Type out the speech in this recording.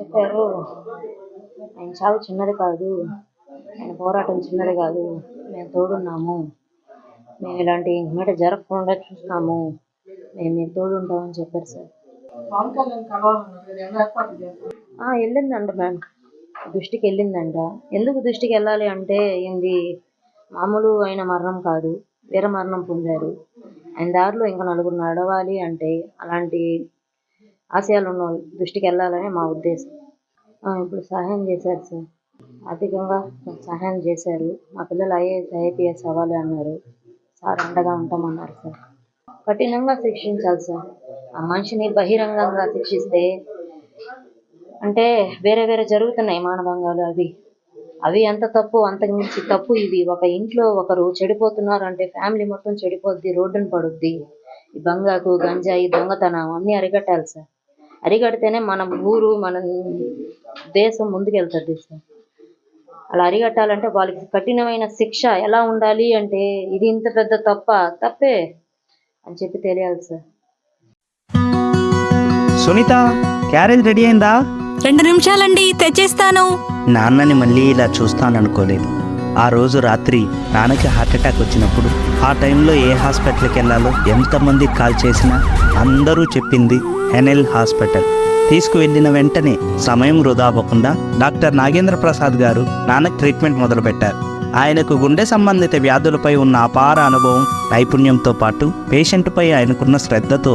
చెప్పారు. ఆయన చావు చిన్నది కాదు. ఆయన పోరాటం చిన్నది కాదు. మేము తోడున్నాము. మేము ఇలాంటి మీద జరగకుండా చూస్తాము. మేము మీకు తోడుంటామని చెప్పారు సార్. వెళ్ళిందంట మ్యామ్. దృష్టికి వెళ్ళిందంట. ఎందుకు దృష్టికి వెళ్ళాలి అంటే ఏంది? మామూలు అయిన మరణం కాదు. వీర మరణం పొందారు. ఆయన దారిలో ఇంకా నలుగురు నడవాలి అంటే అలాంటి ఆశయాలు ఉన్న వాళ్ళు దృష్టికి వెళ్ళాలని మా ఉద్దేశం. ఇప్పుడు సహాయం చేశారు సార్. ఆర్థికంగా సహాయం చేశారు. మా పిల్లలు ఐఏఎస్ ఐఏపీఎస్ అవ్వాలి అన్నారు. సార్ అండగా ఉంటామన్నారు సార్. కఠినంగా శిక్షించాలి సార్. ఆ మనిషిని బహిరంగంగా శిక్షిస్తే అంటే వేరే వేరే జరుగుతున్నాయి మానభంగాలు అవి. అవి ఎంత తప్పు అంతకు మించి తప్పు ఇవి. ఒక ఇంట్లో ఒకరు చెడిపోతున్నారు అంటే ఫ్యామిలీ మొత్తం చెడిపోద్ది రోడ్డును పడుద్ది. ఈ బంగాకు గంజాయి దొంగతనం అన్నీ అరికట్టాలి సార్. అరికడితేనే మన ఊరు మన దేశం ముందుకెళ్తుంది సార్. అలా అరికట్టాలంటే వాళ్ళకి కఠినమైన శిక్ష ఎలా ఉండాలి అంటే ఇది ఇంత పెద్ద తప్ప తప్పే అని చెప్పి తెలియాలి సార్. సునీత క్యారేజ్ రెడీ అయిందా? రెండు నిమిషాలండి తెచ్చేస్తాను. నాన్నని మళ్ళీ ఇలా చూస్తాననుకోలేదు. ఆ రోజు రాత్రి నాన్నకి హార్ట్ అటాక్ వచ్చినప్పుడు ఆ టైంలో ఏ హాస్పిటల్కి వెళ్ళాలో ఎంతమంది కాల్ చేసినా అందరూ చెప్పింది ఎన్ఎల్ హాస్పిటల్. తీసుకువెళ్ళిన వెంటనే సమయం వృధా అవ్వకుండా డాక్టర్ నాగేంద్ర ప్రసాద్ గారు నాన్నకు ట్రీట్మెంట్ మొదలుపెట్టారు. ఆయనకు గుండె సంబంధిత వ్యాధులపై ఉన్న అపార అనుభవం నైపుణ్యంతో పాటు పేషెంట్పై ఆయనకున్న శ్రద్ధతో